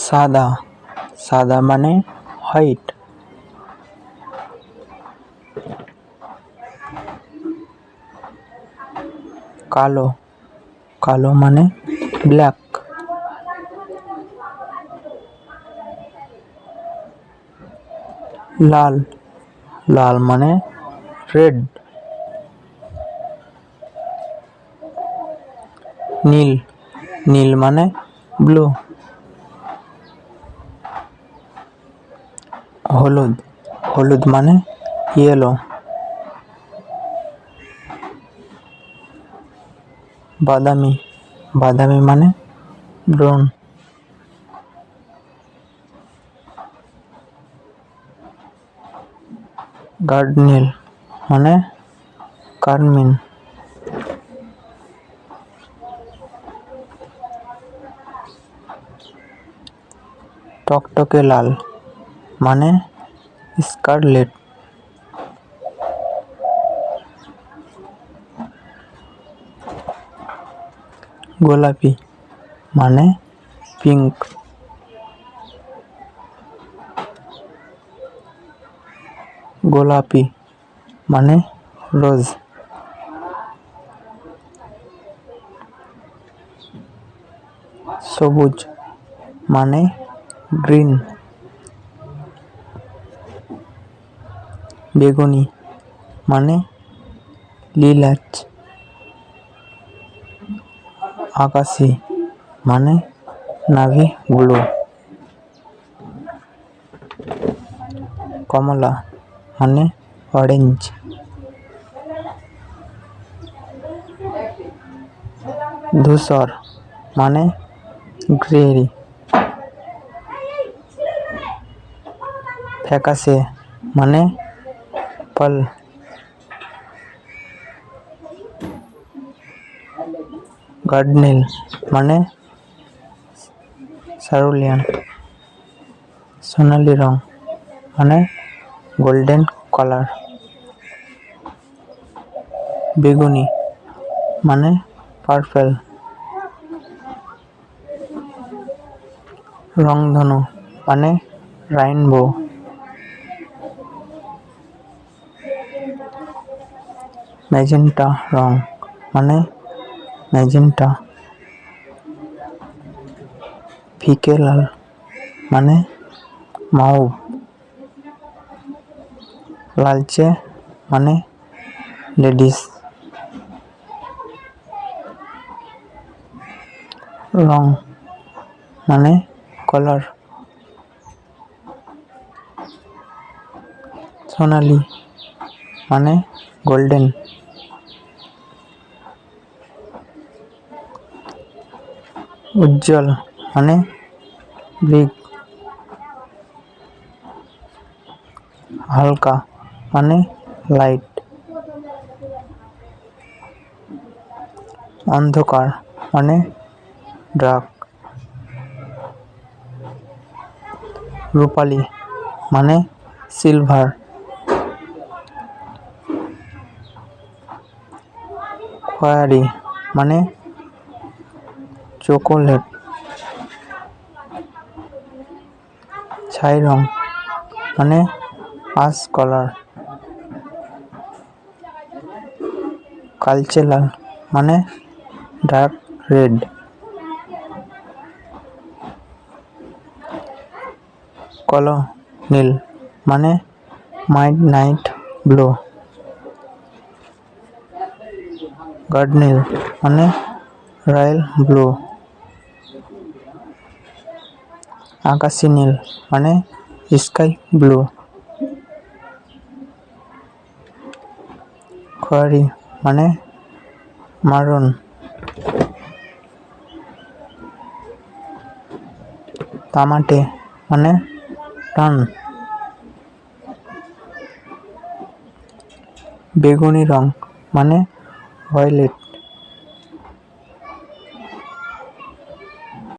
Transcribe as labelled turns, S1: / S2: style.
S1: সাদা সাদা মানে হোয়াইট কালো কালো মানে ব্ল্যাক লাল লাল মানে রেড নীল নীল মানে ব্লু হলুদ। হলুদ মানে ইয়েলো বাদামি। বাদামি মানে ব্রাউন গার্ডনিল মানে কার্মিন। টকটকে লাল মানে স্কারলেট গোলাপি মানে পিঙ্ক গোলাপি মানে রোজ সবুজ মানে গ্রিন বেগুনি মানে লিলাচ। আকাশি মানে নাভি ব্লু কমলা মানে অরেঞ্জ ধূসর মানে গ্রে ফ্যাকাশে মানে পাল গার্ডনেল মানে সারুলিয়ান সোনালি রং মানে গোল্ডেন কালার বেগুনি মানে পার্পল রংধনু মানে রাইনবো ম্যাজেন্টা রং মানে ম্যাজেন্টা ফিকে লাল মানে মাউভ লালচে মানে লেডিস। রং মানে কালার। সোনালি মানে গোল্ডেন। উজ্জ্বল মানে বিগ হালকা মানে লাইট অন্ধকার মানে ডার্ক রূপালি মানে সিলভার খয়েরি মানে চকোলেট। ছাই রং মানে আশ কালার কালচে লাল মানে ডার্ক রেড কলো নীল মানে মাইড নাইট ব্লু গার্ডনিল মানে রয়্যাল ব্লু আকাশি নীল মানে স্কাই ব্লু। খয়েরি মানে মারুন। তামাটে মানে টান। বেগুনি রং মানে ভায়োলেট।